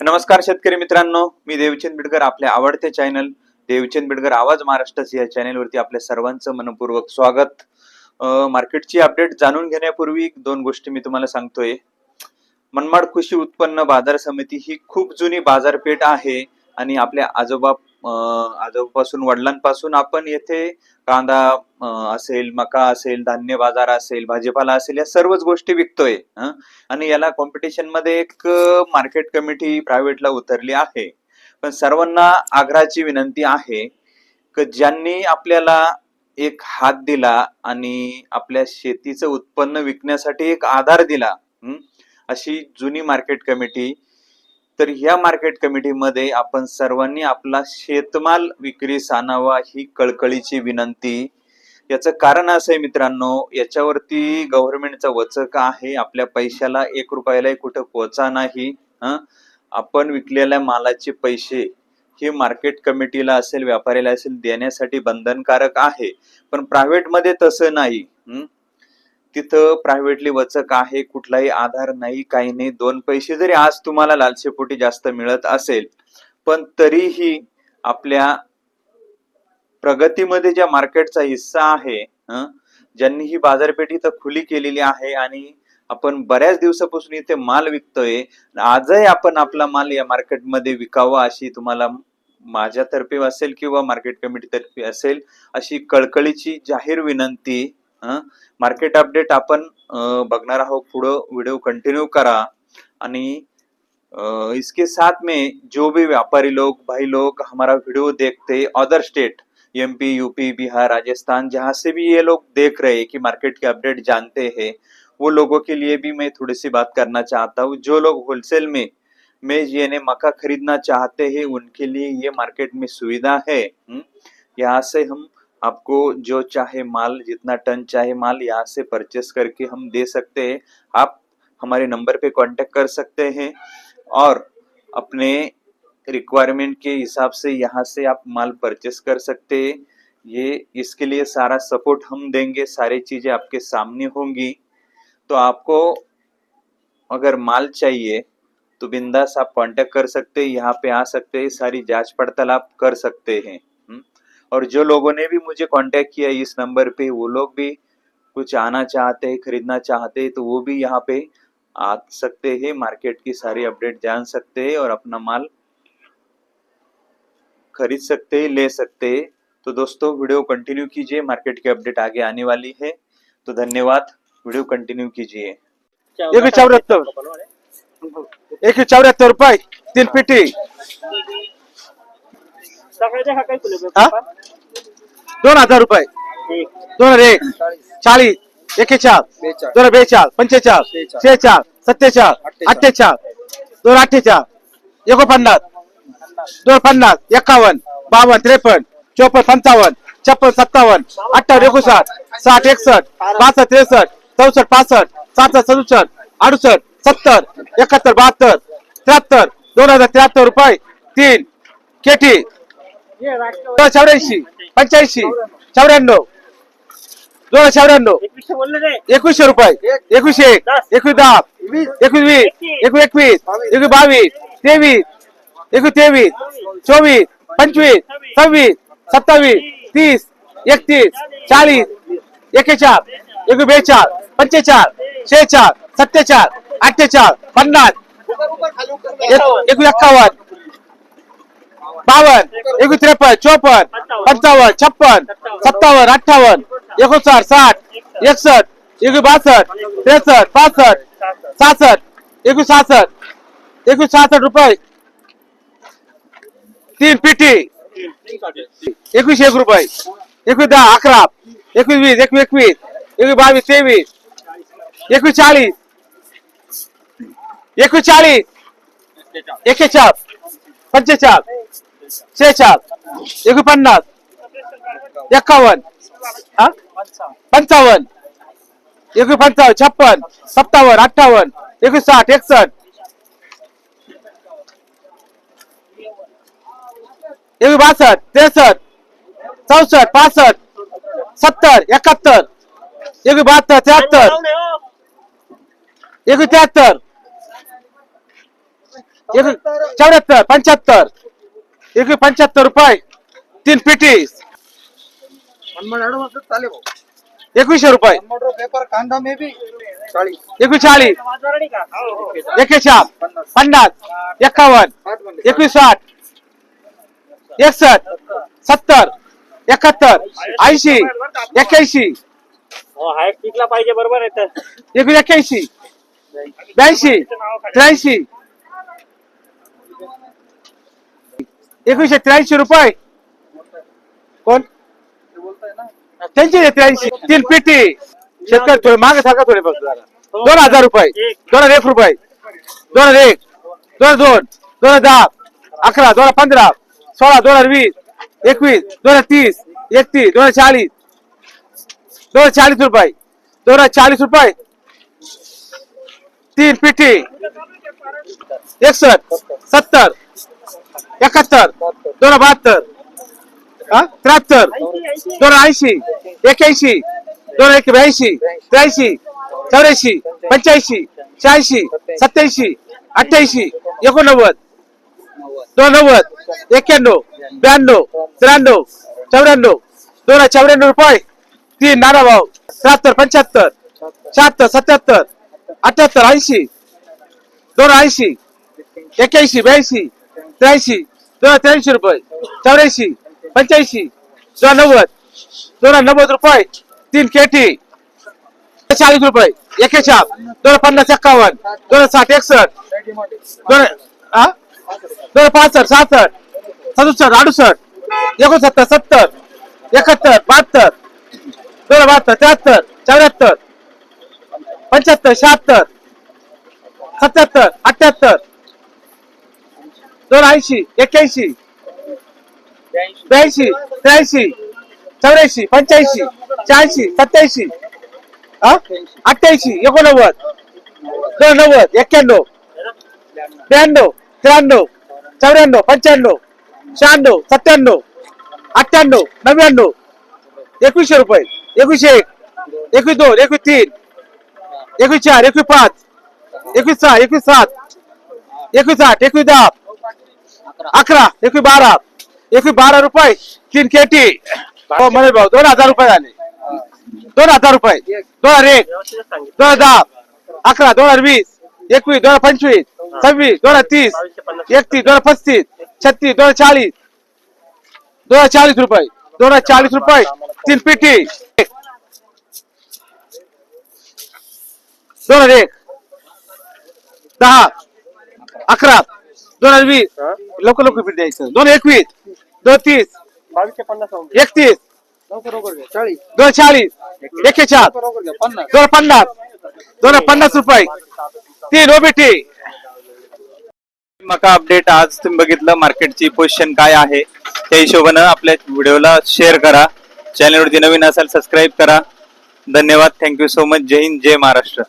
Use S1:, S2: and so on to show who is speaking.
S1: नमस्कार शेतकरी मित्रांनो मी देवचंद बिडकर आपल्या आवडते चॅनल देवचंद बिडकर आवाज महाराष्ट्राचे या चॅनेलवरती आपल्या सर्वांचं मनपूर्वक स्वागत. मार्केटची अपडेट जाणून घेण्यापूर्वी दोन गोष्टी मी तुम्हाला सांगतोय. मनमाड कृषी उत्पन्न बाजार समिती ही खूप जुनी बाजारपेठ आहे आणि आपल्या आजोबा आजोबापासून वडिलांपासून आपण येथे कांदा असेल मका असेल धान्य बाजार असेल भाजीपाला असेल या सर्वच गोष्टी विकतोय आणि याला कॉम्पिटिशनमध्ये एक मार्केट कमिटी प्रायव्हेटला उतरली आहे. पण सर्वांना आग्रहाची विनंती आहे की ज्यांनी आपल्याला एक हात दिला आणि आपल्या शेतीचं उत्पन्न विकण्यासाठी एक आधार दिला अशी जुनी मार्केट कमिटी तर ह्या मार्केट कमिटीमध्ये आपण सर्वांनी आपला शेतमाल विक्रीस आणावा ही कळकळीची विनंती. याचं कारण असं आहे मित्रांनो याच्यावरती गव्हर्नमेंटचा वचक आहे. आपल्या पैशाला एक रुपयालाही कुठं पोचा नाही. आपण विकलेल्या मालाचे पैसे हे मार्केट कमिटीला असेल व्यापाऱ्याला असेल देण्यासाठी बंधनकारक आहे. पण प्रायव्हेटमध्ये तसं नाही. तिथं प्रायव्हेटली वचक आहे कुठलाही आधार नाही काही नाही. दोन पैसे जरी आज तुम्हाला लालसेपोटी जास्त मिळत असेल पण तरीही आपल्या प्रगतीमध्ये ज्या मार्केटचा हिस्सा आहे ज्यांनी ही बाजारपेठ इथं खुली केलेली आहे आणि आपण बऱ्याच दिवसापासून इथे माल विकतोय आजही आपण आपला माल या मार्केटमध्ये विकावा अशी तुम्हाला माझ्यातर्फे असेल किंवा मार्केट कमिटीतर्फे असेल अशी कळकळीची जाहीर विनंती मार्केट अपडेट आपण अं, बघणार आहोत. पुढं व्हिडिओ कंटिन्यू करा. आणि इसके साथ में जो भी व्यापारी लोग भाई लोग हमारा वीडियो देखते other state MP UP Bihar Rajasthan जहाँ से भी ये लोग देख रहे हैं कि मार्केट के अपडेट जानते हैं वो लोगों के लिए भी मैं थोड़ी सी बात करना चाहता हूँ। जो लोग होलसेल में में यानी मक्का खरीदना चाहते हैं उनके लिए ये मार्केट में सुविधा है? यहाँ से हम आपको जो चाहे माल, जितना टन चाहे माल यहाँ से परचेस करके हम दे सकते हैं। आप हमारे नंबर पे कांटेक्ट कर सकते हैं और अपने रिक्वायरमेंट के हिसाब से यहाँ से आप माल परचेस कर सकते हैं। ये इसके लिए सारा सपोर्ट हम देंगे, सारी चीज़ें आपके सामने होंगी। तो आपको अगर माल चाहिए तो बिंदास आप कांटेक्ट कर सकते हैं, यहाँ पे आ सकते हैं, सारी जाँच पड़ताल आप कर सकते हैं? और जो लोगों ने भी मुझे कांटेक्ट किया इस नंबर पे वो लोग भी कुछ आना चाहते हैं खरीदना चाहते हैं तो वो भी यहाँ पे आ सकते हैं मार्केट की सारी अपडेट जान सकते हैं और अपना माल खरीद सकते हैं ले सकते हैं। तो दोस्तों वीडियो कंटिन्यू कीजिए मार्केट की अपडेट आगे आने वाली है। तो धन्यवाद वीडियो कंटिन्यू कीजिए।
S2: चौऱ्याहत्तर एकशे चौऱ्याहत्तर रुपये तीन पेटी। हा? दोन हजार रुपये. दोन हजार एक. चाळीस. एकेचाळ दोन हजार बेचाळ पंचेचाळ शेचाळ सत्तेचाळ अठ्ठेचाळ दोन अठ्ठेचाळ एकोणपन्नास. दोन पन्नास. एकावन्न. बावन्न. त्रेपन्न. चोपन्न. पंचावन्न. छप्पन. सत्तावन्न. अठ्ठावन्न. एकोणसाठ. साठ. एकसष्ट. बासष्ट. त्रेसष्ट. चौसष्ट. पासष्ट. सहासष्ट सदुसष्ट. अडुसष्ट. सत्तर. एकाहत्तर. बहात्तर. त्र्याहत्तर. दोन हजार त्र्याहत्तर रुपये. तीन. केटी. चौऱ्याऐंशी पंच्याऐंशी चौऱ्याण्णव दोन चौऱ्याण्णव. एकवीसशे रुपये. एकवीसशे एक एकवीस दहा एकवीस. वीस एकवीस. एकवीस एकवीस बावीस तेवीस एकवीस तेवीस चोवीस पंचवीस सव्वीस सत्तावीस तीस एकतीस चाळीस एकेचाळ एकवीस बेचाळ पंचेचाळ शेचाळ सत्तेचाळ अठ्ठेचाळ पन्नास एक- एकवीस एक्कावन्न बावन्न एकवीस त्रेपन्न, चोपन्न, पंचावन्न, छप्पन, सत्तावन्न, अठ्ठावन्न, एकोणसाठ, साठ एकसष्ट एकवीस बासष्ट त्रेसष्ट, पासष्ट, सहासष्ट एकवीस सहासष्ट एकवीस सहासष्ट रुपये. तीन पिठी एकवीस एक रुपये. एकवीस दहा, अकरा. एकवीस वीस, एकवीस एकवीस. एकवीस बावीस, तेवीस. एकवीस चाळीस. एकवीस चाळीस. एकेचाळ पंचेचाळ शेचाळ एकवीस पन्नास एकावन्न हा? पंचावन्न एकवीस पंचावन्न छप्पन सत्तावन्न अठ्ठावन्न एकवीस साठ एकसष्ट एकवीस बासष्ट त्रेसष्ट चौसष्ट पासष्ट सत्तर एकाहत्तर एकवीस बहात्तर त्र्याहत्तर एक पंच्याहत्तर रुपये तीन पिटी. एकवीसशे रुपये.
S3: पेपर कांदा मे बी. चाळीस.
S2: एकवीस चाळीस एकेचाळ पन्नास. एकावन्न. एकवीस साठ एकसष्ट. सत्तर. एकाहत्तर. ऐंशी. एक्क्याऐंशी.
S4: टिकला पाहिजे बरोबर आहे तर.
S2: एकवीस एक्क्याऐंशी. ब्याऐंशी. त्र्याऐंशी. एकवीसशे त्र्याऐंशी रुपये कोण त्यांचे त्र्याऐंशी तीन पेटी शेतकरी थोडे मागे सारखा थोडे फक्त दोन हजार रुपये दोन हजार एक रुपये दोन हजार एक दोन हजार दोन दोन हजार दहा अकरा दोन हजार पंधरा सोळा दोन हजार वीस एकवीस दोन हजार तीस एकतीस दोन हजार चाळीस दोन हजार चाळीस रुपये दोन हजार चाळीस रुपये तीन पिठी एकसष्ट सत्तर एकाहत्तर. दोन हजार बहात्तर. त्र्याहत्तर. दोन हजार ऐंशी. एक्याऐंशी दोन हजार एक ब्याऐंशी. त्र्याऐंशी. चौऱ्याऐंशी. पंच्याऐंशी. शहाऐंशी. सत्याऐंशी. अठ्ठ्याऐंशी. एकोणनव्वद. दोन नव्वद एक्क्याण्णव. ब्याण्णव. त्र्याण्णव. चौऱ्याण्णव. दोन हजार चौऱ्याण्णव रुपये. तीन नाना भाऊ त्र्याहत्तर पंच्याहत्तर. शहात्तर सत्याहत्तर. अठ्याहत्तर ऐंशी. दोन ऐंशी. एक्क्याऐंशी ब्याऐंशी. त्र्याऐंशी दोन त्र्याऐंशी रुपये चौऱ्याऐंशी पंच्याऐंशी दोन नव्वद दोन नव्वद रुपये तीन केटी चाळीस रुपये एकेचाळ दोन पन्नास एक्कावन्न दोन साठ एकसष्ट दोन हा दोन पासष्ट सहासष्ट सदुसष्ट अडुसष्ट एकोणसत्तर सत्तर एकाहत्तर बहात्तर दोन बहात्तर त्र्याहत्तर चौऱ्याहत्तर पंच्याहत्तर शहात्तर सत्याहत्तर अठ्याहत्तर दोन ऐंशी एक्क्याऐंशी. ब्याऐंशी त्र्याऐंशी चौऱ्याऐंशी पंच्याऐंशी शहाऐंशी सत्याऐंशी. हा अठ्ठ्याऐंशी एकोणनव्वद. दोन नव्वद एक्क्याण्णव. ब्याण्णव त्र्याण्णव चौऱ्याण्णव पंच्याण्णव शहाण्णव सत्त्याण्णव अठ्ठ्याण्णव नव्याण्णव. एकवीसशे रुपये. एकवीसशे एक एकवीस दोन एकवीस तीन एकवीस चार एकवीस पाच एकवीस सहा एकवीस सात एकवीस आठ एकवीस दहा. अकरा एकवीस बारा एकवीस बारा रुपये तीन केटी हो मनोज भाऊ दोन हज़ार रुपये झाले दोन हज़ार रुपये दोन हज़ार एक दोन हज़ार अकरा दोन हज़ार वीस एकवीस दोन हज़ार पंचवीस सव्वीस दोन हज़ार तीस एकतीस दोन हज़ार पस्तीस छत्तीस दोन हज़ार चाळीस दोन हज़ार चाळीस रुपये दोन हज़ार चाळीस रुपये तीन पेटी दोन हज़ार एक दहा अकरा दोन हजार वीस. लवकर लवकर पेटी द्यायचं. दोन एकवीस. दोन तीस.
S4: बावीसशे पन्नास
S2: एकतीस.
S3: लवकर लवकर घ्या. चाळीस.
S2: दोन चाळीस.
S3: लवकर घ्या. पन्नास.
S2: दोन पन्नास. दोन पन्नास रुपये. तीन ओबीटी.
S1: मका अपडेट आज तुम्ही बघितलं. मार्केटची पोझिशन काय आहे? त्या हिशोबानं आपल्या व्हिडिओला शेअर करा. चॅनलवरती नवीन असाल सबस्क्राईब करा. धन्यवाद. थँक्यू सो मच जय हिंद जय महाराष्ट्र.